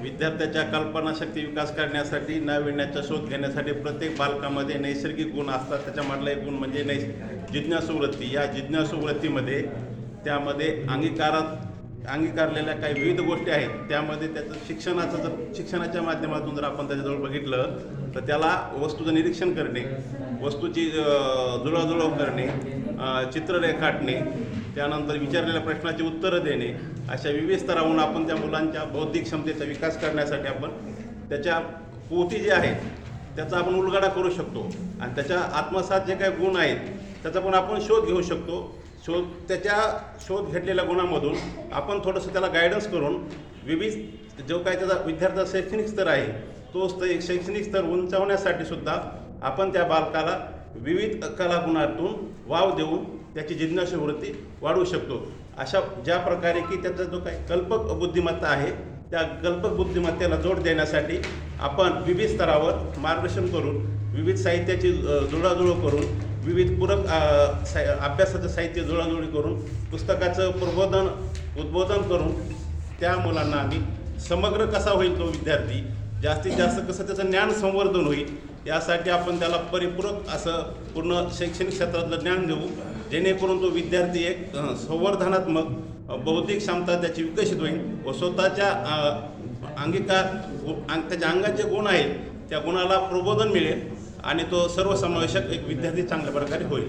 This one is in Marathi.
विद्यार्थ्याच्या कल्पनाशक्ती विकास करण्यासाठी नाविन्याचा शोध घेण्यासाठी प्रत्येक बालकामध्ये नैसर्गिक गुण असतात. त्याच्यामधला एक गुण म्हणजे नै जिज्ञासुवृत्ती. या जिज्ञासुवृत्तीमध्ये त्यामध्ये अंगीकारात अंगीकारलेल्या काही विविध गोष्टी आहेत त्यामध्ये त्याचं शिक्षणाचं जर शिक्षणाच्या माध्यमातून जर आपण त्याच्याजवळ बघितलं तर त्याला वस्तूचं निरीक्षण करणे वस्तूची जुळवजुळव करणे चित्र रेखाटणे त्यानंतर विचारलेल्या प्रश्नाची उत्तरं देणे अशा विविध स्तरावरून आपण त्या मुलांच्या बौद्धिक क्षमतेचा विकास करण्यासाठी आपण त्याच्या पोथी जे आहेत त्याचा आपण उलगडा करू शकतो. आणि त्याच्या आत्मसात जे काही गुण आहेत त्याचा पण आपण शोध घेऊ शकतो. शोध त्याच्या शोध घेतलेल्या गुणामधून आपण थोडंसं त्याला गायडन्स करून विविध जो काय त्याचा विद्यार्थ्याचा शैक्षणिक स्तर आहे तो स्तर एक शैक्षणिक स्तर उंचावण्यासाठी सुद्धा आपण त्या बालकाला विविध कलागुणातून वाव देऊन त्याची जिज्ञासू वृत्ती वाढवू शकतो. अशा ज्या प्रकारे की त्याचा जो काही कल्पक बुद्धिमत्ता आहे त्या कल्पक बुद्धिमत्तेला जोड देण्यासाठी आपण विविध स्तरावर मार्गदर्शन करून विविध साहित्याची जुळाजुळव करून विविध पूरक सा अभ्यासाचं साहित्य जुळाजुळी करून पुस्तकाचं प्रबोधन उद्बोधन करून त्या मुलांना आम्ही समग्र कसा होईल तो विद्यार्थी जास्तीत जास्त कसं त्याचं ज्ञान संवर्धन होईल यासाठी आपण त्याला परिपूरक असं पूर्ण शैक्षणिक क्षेत्रातलं ज्ञान देऊ. जेणेकरून तो विद्यार्थी एक संवर्धनात्मक बौद्धिक क्षमता त्याची विकसित होईल व स्वतःच्या अंगिकार गु- अंग- त्याच्या अंगात जे गुण आहेत त्या गुणाला प्रबोधन मिळेल आणि तो सर्वसमावेशक एक विद्यार्थी चांगल्या प्रकारे होईल.